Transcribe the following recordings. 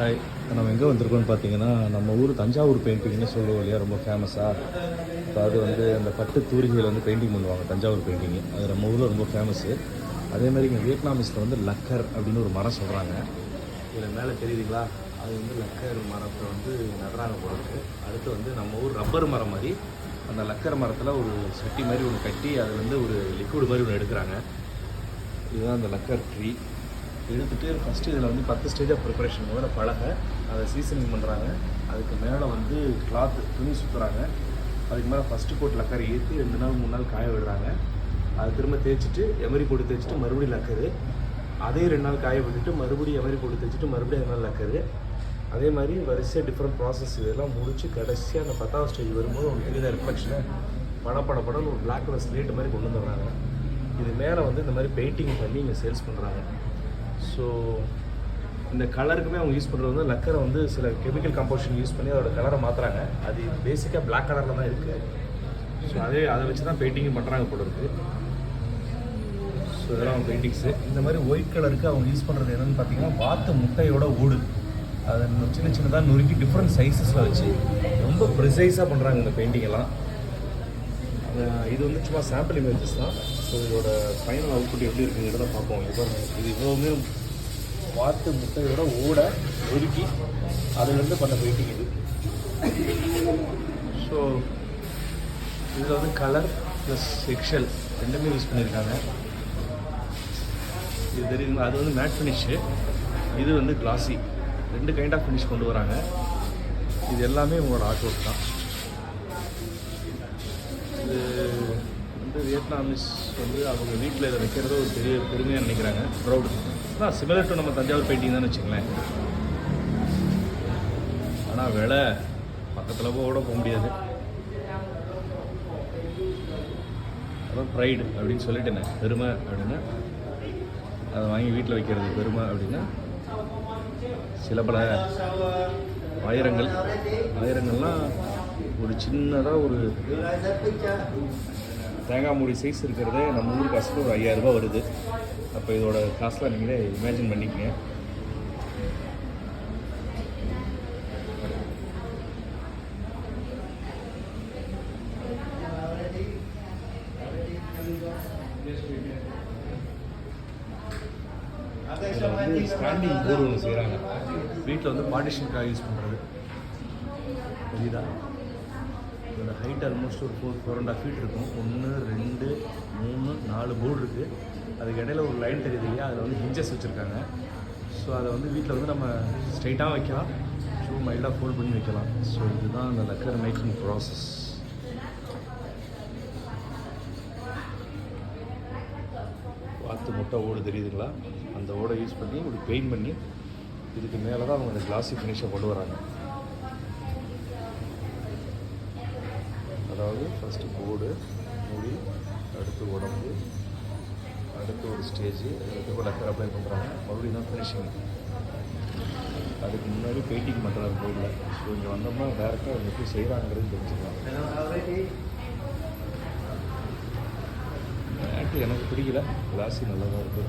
Hi நம்ம எங்கே வந்திருக்கோம்னு பார்த்தீங்கன்னா நம்ம ஊர் தஞ்சாவூர் பெயிண்டிங்னு சொல்லுவோம் இல்லையா ரொம்ப ஃபேமஸாக இப்போ அது வந்து அந்த பட்டு தூரிகையில் வந்து பெயிண்டிங் பண்ணுவாங்க தஞ்சாவூர் பெயிண்டிங் அது நம்ம ஊரில் ரொம்ப ஃபேமஸ்ஸு அதே மாதிரி இங்கே வியட்நாமிஸில் வந்து லக்கர் அப்படின்னு ஒரு மரம் சொல்கிறாங்க இதில் மேலே தெரியுதுங்களா? அது வந்து லக்கர் மரத்தை வந்து நடுறாங்க போகிறதுக்கு அடுத்து வந்து நம்ம ஊர் ரப்பர் மரம் மாதிரி அந்த லக்கர் மரத்தில் ஒரு சட்டி மாதிரி ஒன்று கட்டி அதில் வந்து ஒரு லிக்விட் மாதிரி ஒன்று எடுக்கிறாங்க. இதுதான் அந்த லக்கர் ட்ரீ எடுத்துகிட்டு ஃபஸ்ட்டு இதில் வந்து பத்து ஸ்டேஜ் ஆஃப் ப்ரிப்பரேஷன் முதல்ல பழக அதை சீசனிங் பண்ணுறாங்க அதுக்கு மேலே வந்து கிளாத் துணி சுற்றுறாங்க அதுக்கு மேலே ஃபஸ்ட்டு கோட் லக்கர் ஏற்றி ரெண்டு நாள் மூணு நாள் காய விடுறாங்க. அதை திரும்ப தேய்ச்சிட்டு எமரி போட்டு தேய்ச்சிட்டு மறுபடியும் லக்கரு. அதே ரெண்டு நாள் காய விட்டுட்டு மறுபடியும் எமரி போட்டு தேய்ச்சிட்டு மறுபடியும் ரெண்டு நாள் லக்கரு. அதே மாதிரி வரிசையாக டிஃப்ரெண்ட் ப்ராசஸ் இதெல்லாம் முடிச்சு கடைசியாக அந்த பத்தாவது ஸ்டேஜ் வரும்போது உங்களுக்கு தெரியுத ரிஃப்ளெக்ஷனை பட பட படம் ஒரு பிளாக் கலர் ஸ்லேட் மாதிரி கொண்டு வந்துடுறாங்க. இது மேலே வந்து இந்த மாதிரி பெயிண்டிங் பண்ணி இங்கே சேல்ஸ் பண்ணுறாங்க ஸோ இந்த கலருக்குமே அவங்க யூஸ் பண்ணுறது வந்து லக்கரை வந்து சில கெமிக்கல் கம்போசிஷன் யூஸ் பண்ணி அதோட கலரை மாற்றுறாங்க அது பேசிக்காக பிளாக் கலரில் தான் இருக்குது ஸோ அதே அதை வச்சு தான் பெயிண்டிங் பண்ணுறாங்க போல இருக்குது ஸோ இதெல்லாம் அவங்க பெயிண்டிங்ஸு இந்த மாதிரி ஒயிட் கலருக்கு அவங்க யூஸ் பண்ணுறது என்னென்னு பார்த்தீங்கன்னா வாத்து முட்டையோட ஓடு அதை சின்ன சின்னதாக நொறுக்கி டிஃப்ரெண்ட் சைஸஸில் வச்சு ரொம்ப ப்ரிசைஸாக பண்ணுறாங்க இந்த பெயிண்டிங் எல்லாம். இது வந்து சும்மா சாம்பிள் இமேஜஸ் தான். ஸோ இதோட ஃபைனல் அவுட்புட் எப்படி இருக்குங்கிறத பார்ப்போம். இது இது இவ்வளவுமே வாத்து முட்டையோட ஓட ஒதுக்கி அதுலேருந்து பண்ண போயிட்டு இது ஸோ இதில் வந்து கலர் ப்ளஸ் எக்ஷல் ரெண்டுமே யூஸ் பண்ணியிருக்காங்க. இது தெரியுது அது வந்து மேட் ஃபினிஷு இது வந்து கிளாஸி ரெண்டு கைண்ட் ஆஃப் ஃபினிஷ் கொண்டு வராங்க. இது எல்லாமே உங்களோட ஆர்ட் ஒர்க் தான். இது வந்து வியட்நாமிஸ் வந்து அவங்க வீட்டில் இதை வைக்கிறத ஒரு பெரிய பெருமையாக நினைக்கிறாங்க. ப்ரௌடு ஆனால் சிமிலர் டு நம்ம தஞ்சாவூர் பெயிண்டிங் தான் வச்சுங்களேன் ஆனால் விலை பக்கத்தில் கூட போக முடியாது. அதான் ப்ரைடு அப்படின்னு சொல்லிட்டேனே. பெருமை அப்படின்னா. அதை வாங்கி வீட்டில் வைக்கிறது பெருமை அப்படின்னா. சில பல ஆயிரங்கள். ஆயிரங்கள்லாம் ஒரு சின்னதாக ஒரு தேங்காய் மூடி சைஸ் இருக்கிறதே நம்ம ஊர் காசுக்கு ஒரு ஐயாயிரம் ரூபாய் வருது. அப்போ இதோட காசுலாம் நீங்களே இமேஜின் பண்ணிக்கங்க. ஸ்டாண்டிங் போர்டு ஒன்று செய்கிறாங்க வீட்டில் வந்து பார்ட்டிஷனுக்காக யூஸ் பண்ணுறது புரியுதா? இதோட ஹைட் ஆல்மோஸ்ட் ஒரு four four and half feet இருக்கும். ஒன்று ரெண்டு மூணு நாலு போர்டு இருக்குது அதுக்கு இடையில ஒரு லைன் தெரியுது இல்லையா? அதில் வந்து ஹிஞ்சஸ் வச்சுருக்காங்க. ஸோ அதை வந்து வீட்டில் வந்து நம்ம ஸ்ட்ரைட்டாக வைக்கலாம். ஷூ மைல்டாக ஃபோல்ட் பண்ணி வைக்கலாம். ஸோ இதுதான் அந்த லக்கர் மேக்கிங் ப்ராசஸ் வாத்து முட்டை ஓடு தெரியுதுங்களா? அந்த ஓடை யூஸ் பண்ணி ஒரு பெயிண்ட் பண்ணி இதுக்கு மேலே தான் அவங்க அந்த கிளாஸி ஃபினிஷை கொண்டு வராங்க. ஃபஸ்ட்டு போர்டு மூடி அடுத்து உடம்பு அடுத்து ஒரு ஸ்டேஜ் அதுக்கப்புறம் லக்கர் அப்ளை பண்ணுறாங்க மறுபடியும் தான் ஃபினிஷிங் அதுக்கு முன்னாடி பெயிண்டிங் பண்ணுறாரு போர்டில் ஸோ இங்கே வந்தோம்னா டேரெக்டாக அவங்க எப்படி செய்கிறாங்கிறது தெரிஞ்சுக்கலாம். மேட்டு எனக்கு பிடிக்கல. கிளாஸி நல்லா தான் இருக்குது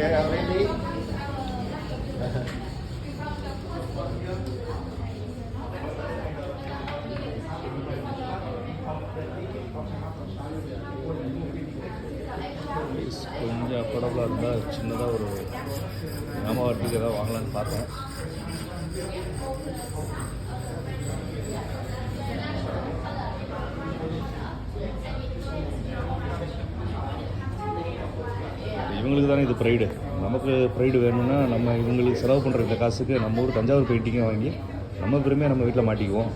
Okay, I'm ready. கொஞ்சம் அஃபோர்டபுளாக இருந்தால் சின்னதாக ஒரு ஞாபகத்துக்கு ஏதாவது வாங்கலான்னு பார்த்தேன் இவங்களுக்கு தானே இது ப்ரைடு நமக்கு ப்ரைடு வேணும்னா நம்ம இவங்களுக்கு செலவு பண்ணுற இந்த காசுக்கு நம்ம ஊர் தஞ்சாவூர் பெயிண்டிங்கை வாங்கி நம்ம பெருமையாக நம்ம வீட்டில் மாட்டிக்குவோம்.